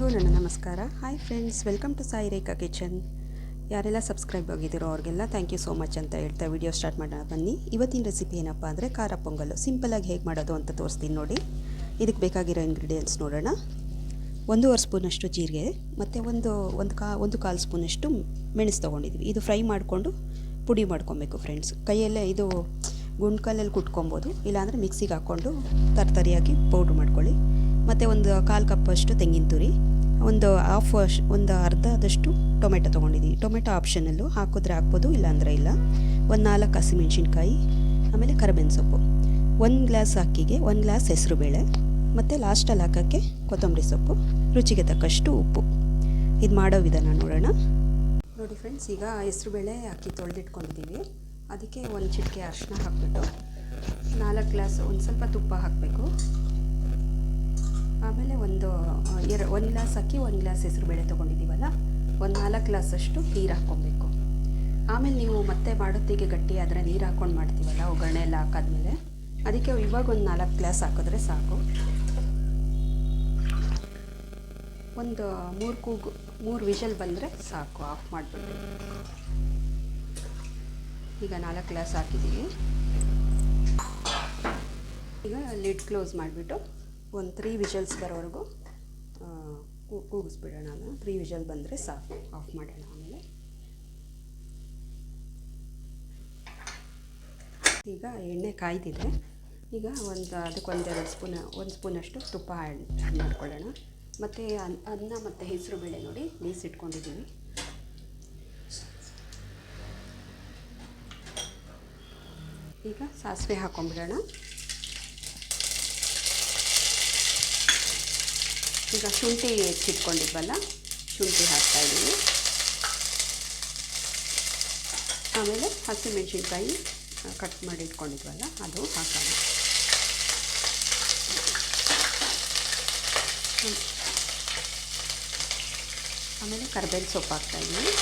ಎಲ್ಲರಿಗೂ ನನ್ನ ನಮಸ್ಕಾರ. Hi friends welcome to Sai Rekha kitchen ಯಾರೆಲ್ಲ ಸಬ್ಸ್ಕ್ರೈಬ್ ಆಗಿದ್ದೀರೋ ಅವ್ರಿಗೆಲ್ಲ ಥ್ಯಾಂಕ್ ಯು ಸೋ ಮಚ್ ಅಂತ ಹೇಳ್ತಾ ವಿಡಿಯೋ ಸ್ಟಾರ್ಟ್ ಮಾಡೋಣ ಬನ್ನಿ. ಇವತ್ತಿನ ರೆಸಿಪಿ ಏನಪ್ಪ ಅಂದರೆ ಖಾರ ಪೊಂಗಲ್ಲು. ಸಿಂಪಲಾಗಿ ಹೇಗೆ ಮಾಡೋದು ಅಂತ ತೋರಿಸ್ತೀನಿ ನೋಡಿ. ಇದಕ್ಕೆ ಬೇಕಾಗಿರೋ ಇಂಗ್ರೀಡಿಯೆಂಟ್ಸ್ ನೋಡೋಣ. ಒಂದೂವರೆ ಸ್ಪೂನಷ್ಟು ಜೀರಿಗೆ, ಮತ್ತು ಒಂದು ಒಂದು ಕಾ, ಒಂದು ಕಾಲು ಸ್ಪೂನಷ್ಟು ಮೆಣಸು ತೊಗೊಂಡಿದ್ವಿ. ಇದು ಫ್ರೈ ಮಾಡಿಕೊಂಡು ಪುಡಿ ಮಾಡ್ಕೊಬೇಕು ಫ್ರೆಂಡ್ಸ್ ಕೈಯಲ್ಲೇ ಇದು ಗುಂಡ್ಕಲ್ಲಲ್ಲಿ ಕುಟ್ಕೊಬೋದು. ಇಲ್ಲಾಂದರೆ ಮಿಕ್ಸಿಗೆ ಹಾಕ್ಕೊಂಡು ತರ್ತರಿಯಾಗಿ ಪೌಡ್ರ್ ಮಾಡ್ಕೊಳ್ಳಿ. ಮತ್ತು ಒಂದು ಕಾಲು ಕಪ್ಪಷ್ಟು ತೆಂಗಿನ ತುರಿ ಒಂದು ಹಾಫ್ ಒಂದು ಅರ್ಧ ಆದಷ್ಟು ಟೊಮೆಟೊ ತೊಗೊಂಡಿದ್ದೀನಿ ಟೊಮೆಟೊ ಆಪ್ಷನಲ್ಲು ಹಾಕಿದ್ರೆ ಹಾಕ್ಬೋದು, ಇಲ್ಲಾಂದರೆ ಇಲ್ಲ. ಒಂದು ನಾಲ್ಕು ಹಸಿಮೆಣ್ಸಿನ್ಕಾಯಿ, ಆಮೇಲೆ ಕರಿಬೇವಿನ ಸೊಪ್ಪು. ಒಂದು ಗ್ಲಾಸ್ ಅಕ್ಕಿಗೆ, ಒಂದು ಗ್ಲಾಸ್ ಹೆಸರುಬೇಳೆ, ಮತ್ತು ಲಾಸ್ಟಲ್ಲಿ ಹಾಕೋಕ್ಕೆ ಕೊತ್ತಂಬರಿ ಸೊಪ್ಪು, ರುಚಿಗೆ ತಕ್ಕಷ್ಟು ಉಪ್ಪು. ಇದು ಮಾಡೋ ವಿಧಾನ ನೋಡೋಣ. ನೋಡಿ ಫ್ರೆಂಡ್ಸ್ ಈಗ ಹೆಸರುಬೇಳೆ ಅಕ್ಕಿ ತೊಳೆದಿಟ್ಕೊಂಡಿದ್ದೀವಿ ಅದಕ್ಕೆ ಒಂದು ಚಿಟಿಕೆ ಅರಿಶಿನ ಹಾಕ್ಬಿಟ್ಟು ನಾಲ್ಕು ಗ್ಲಾಸ್ ಒಂದು ಸ್ವಲ್ಪ ತುಪ್ಪ ಹಾಕಬೇಕು. ಆಮೇಲೆ ಒಂದು ಎರ, ಒಂದು ಗ್ಲಾಸ್ ಅಕ್ಕಿ, ಒಂದು ಗ್ಲಾಸ್ ಹೆಸರುಬೇಳೆ ತೊಗೊಂಡಿದ್ದೀವಲ್ಲ, ಒಂದು ನಾಲ್ಕು ಗ್ಲಾಸಷ್ಟು ನೀರು ಹಾಕ್ಕೊಬೇಕು. ಆಮೇಲೆ ನೀವು ಮತ್ತೆ ಮಾಡೋತ್ತಿಗೆ ಗಟ್ಟಿ ಆದರೆ ನೀರು ಹಾಕ್ಕೊಂಡು ಮಾಡ್ತೀವಲ್ಲ, ಒಗ್ಗರಣೆ ಎಲ್ಲ ಹಾಕಾದ್ಮೇಲೆ, ಅದಕ್ಕೆ ಇವಾಗ ಒಂದು ನಾಲ್ಕು ಗ್ಲಾಸ್ ಹಾಕಿದ್ರೆ ಸಾಕು. ಒಂದು ಮೂರು ಕೂಗು, ಮೂರು ವಿಷಲ್ ಬಂದರೆ ಸಾಕು, ಆಫ್ ಮಾಡಿಬಿಟ್ಟು. ಈಗ ನಾಲ್ಕು ಗ್ಲಾಸ್ ಹಾಕಿದ್ದೀವಿ ಈಗ ಲಿಡ್ ಕ್ಲೋಸ್ ಮಾಡಿಬಿಟ್ಟು ಒಂದು ತ್ರೀ ವಿಷಲ್ಸ್ ಬರೋವರೆಗೂ ಕೂಗಿಸ್ಬಿಡೋಣ ಅದನ್ನು. ತ್ರೀ ವಿಷಲ್ ಬಂದರೆ ಸಾಕು. ಆಫ್ ಮಾಡೋಣ ಆಮೇಲೆ. ಈಗ ಎಣ್ಣೆ ಕಾಯ್ದಿದೆ ಈಗ ಒಂದು ಅದಕ್ಕೆ ಒಂದೆರಡು ಸ್ಪೂನ್, ಒಂದು ಸ್ಪೂನಷ್ಟು ತುಪ್ಪ ಆ್ಯಡ್ ಮಾಡ್ಕೊಳ್ಳೋಣ. ಮತ್ತು ಅನ್ನ ಮತ್ತು ಹೆಸರು ಬೇಳೆ ನೋಡಿ ಬೇಯಿಸಿಟ್ಕೊಂಡಿದ್ದೀವಿ ಈಗ ಸಾಸಿವೆ ಹಾಕೊಂಡ್ಬಿಡೋಣ. ಈಗ ಶುಂಠಿ ಹೆಚ್ಚಿಟ್ಕೊಂಡಿದ್ವಲ್ಲ ಶುಂಠಿ ಹಾಕ್ತಾಯಿದ್ದೀವಿ ಆಮೇಲೆ ಹಸಿಮೆಣ್ಸಿನ್ಕಾಯಿ ಕಟ್ ಮಾಡಿ ಇಟ್ಕೊಂಡಿದ್ವಲ್ಲ ಅದು ಹಾಕೋಣ. ಆಮೇಲೆ ಕರ್ಬೇವಿನ ಸೊಪ್ಪು ಹಾಕ್ತಾಯಿದ್ದೀವಿ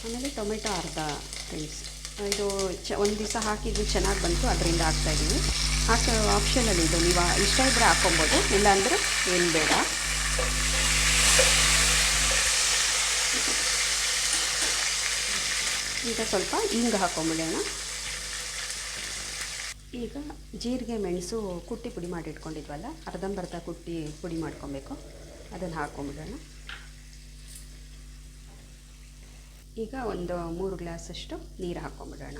ಆಮೇಲೆ ಟೊಮೆಟೊ ಅರ್ಧ ಫ್ರೆಂಡ್ಸ್ ಇದು ಚ ಒಂದು ದಿವಸ ಹಾಕಿದ್ದು ಚೆನ್ನಾಗಿ ಬಂತು, ಅದರಿಂದ ಹಾಕ್ತಾಯಿದ್ದೀನಿ ಹಾಕೋ ಆಪ್ಷನಲ್ಲಿ ಇದು, ನೀವು ಇಷ್ಟ ಇದ್ದರೆ ಹಾಕ್ಕೊಬೋದು, ಇಲ್ಲಾಂದರೆ ಏನು ಬೇಡ. ಈಗ ಸ್ವಲ್ಪ ಹಿಂಗೆ ಹಾಕೊಂಬಿಡೋಣ. ಈಗ ಜೀರಿಗೆ, ಮೆಣಸು, ಕುಟ್ಟಿ ಪುಡಿ ಮಾಡಿ ಇಟ್ಕೊಂಡಿದ್ವಲ್ಲ, ಅರ್ಧಂಬರ್ಧ ಕುಟ್ಟಿ ಪುಡಿ ಮಾಡ್ಕೊಬೇಕು. ಅದನ್ನು ಹಾಕ್ಕೊಂಬಿಡೋಣ ಈಗ ಒಂದು ಮೂರು ಗ್ಲಾಸಷ್ಟು ನೀರು ಹಾಕ್ಕೊಂಬಿಡೋಣ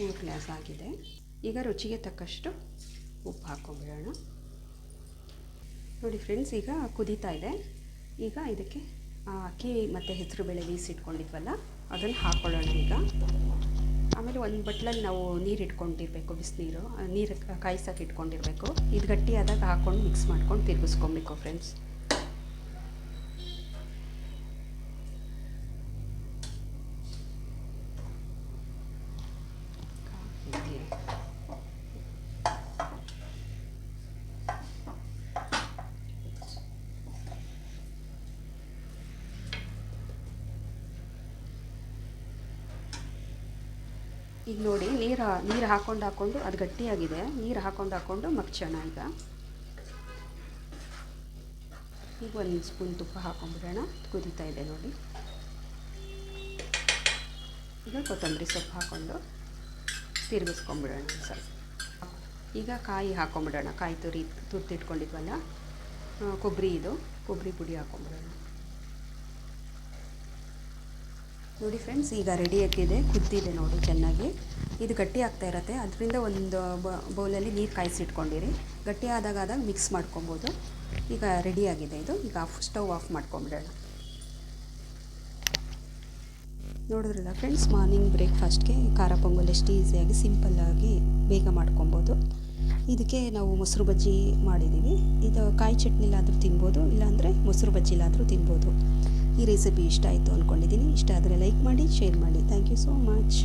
ಮೂರು ಗ್ಲಾಸ್ ಆಗಿದೆ. ಈಗ ರುಚಿಗೆ ತಕ್ಕಷ್ಟು ಉಪ್ಪು ಹಾಕ್ಕೊಂಬಿಡೋಣ ನೋಡಿ ಫ್ರೆಂಡ್ಸ್, ಈಗ ಕುದೀತಾ ಇದೆ. ಈಗ ಇದಕ್ಕೆ ಅಕ್ಕಿ ಮತ್ತು ಹೆಸರು ಬೇಳೆ ಬೀಸಿಟ್ಕೊಂಡಿದ್ವಲ್ಲ ಅದನ್ನು ಹಾಕ್ಕೊಳ್ಳೋಣ ಈಗ. ಆಮೇಲೆ ಒಂದು ಬಟ್ಲಲ್ಲಿ ನಾವು ನೀರು ಇಟ್ಕೊಂಡಿರಬೇಕು ಬಿಸಿನೀರು ನೀರು. ಕಾಯಿಸೋಕೆ ಇಟ್ಕೊಂಡಿರಬೇಕು. ಇದು ಗಟ್ಟಿಯಾದಾಗ ಹಾಕ್ಕೊಂಡು ಮಿಕ್ಸ್ ಮಾಡ್ಕೊಂಡು ತಿರುಗಿಸ್ಕೊಬೇಕು ಫ್ರೆಂಡ್ಸ್ ಈಗ ನೋಡಿ, ನೀರು ನೀರು ಹಾಕ್ಕೊಂಡು ಹಾಕ್ಕೊಂಡು ಅದು ಗಟ್ಟಿಯಾಗಿದೆ. ನೀರು ಹಾಕ್ಕೊಂಡು ಹಾಕ್ಕೊಂಡು ಮಗ್ಚೋಣ ಈಗ. ಈಗ ಒಂದು ಸ್ಪೂನ್ ತುಪ್ಪ ಹಾಕೊಂಡ್ಬಿಡೋಣ ಕುದೀತಾ ಇದೆ ನೋಡಿ. ಈಗ ಕೊತ್ತಂಬರಿ ಸೊಪ್ಪು ಹಾಕ್ಕೊಂಡು ತಿರುಗಿಸ್ಕೊಂಬಿಡೋಣ ಸ್ವಲ್ಪ. ಈಗ ಕಾಯಿ ಹಾಕೊಂಬಿಡೋಣ. ಕಾಯಿ ತುರಿ ತುರ್ತಿಟ್ಕೊಂಡಿದ್ವಲ್ಲ ಕೊಬ್ಬರಿ ಇದು. ಕೊಬ್ಬರಿ ಪುಡಿ ಹಾಕೊಂಬಿಡೋಣ. ನೋಡಿ ಫ್ರೆಂಡ್ಸ್, ಈಗ ರೆಡಿ ಆಗ್ತಿದೆ, ಕುದ್ದಿದೆ ನೋಡಿ ಚೆನ್ನಾಗಿ. ಇದು ಗಟ್ಟಿ ಆಗ್ತಾ ಇರತ್ತೆ. ಅದರಿಂದ ಒಂದು ಬೌಲಲ್ಲಿ ನೀರು ಕಾಯಿಸಿಟ್ಕೊಂಡಿರಿ. ಗಟ್ಟಿ ಆದಾಗ ಆದಾಗ ಮಿಕ್ಸ್ ಮಾಡ್ಕೊಬೋದು. ಈಗ ರೆಡಿಯಾಗಿದೆ ಇದು. ಈಗ ಆಫ್ ಸ್ಟವ್ ಆಫ್ ಮಾಡ್ಕೊಂಬಿಡೋಣ. ನೋಡಿದ್ರಲ್ಲ ಫ್ರೆಂಡ್ಸ್ ಮಾರ್ನಿಂಗ್ ಬ್ರೇಕ್ಫಾಸ್ಟ್ಗೆ ಖಾರ ಪೊಂಗಲ್ ಎಷ್ಟು ಈಸಿಯಾಗಿ ಸಿಂಪಲ್ಲಾಗಿ ಬೇಗ ಮಾಡ್ಕೊಬೋದು. ಇದಕ್ಕೆ ನಾವು ಮೊಸರು ಬಜ್ಜಿ ಮಾಡಿದ್ದೀವಿ ಇದು ಕಾಯಿ ಚಟ್ನಿಲಾದರೂ ತಿನ್ಬೋದು, ಇಲ್ಲಾಂದರೆ ಮೊಸರು ಬಜ್ಜಿಲಾದರೂ ತಿನ್ಬೋದು. ಈ ರೆಸಿಪಿ ಇಷ್ಟ ಆಯಿತು ಅಂದ್ಕೊಂಡಿದ್ದೀನಿ. ಇಷ್ಟ ಆದರೆ ಲೈಕ್ ಮಾಡಿ ಶೇರ್ ಮಾಡಿ. Thank you so much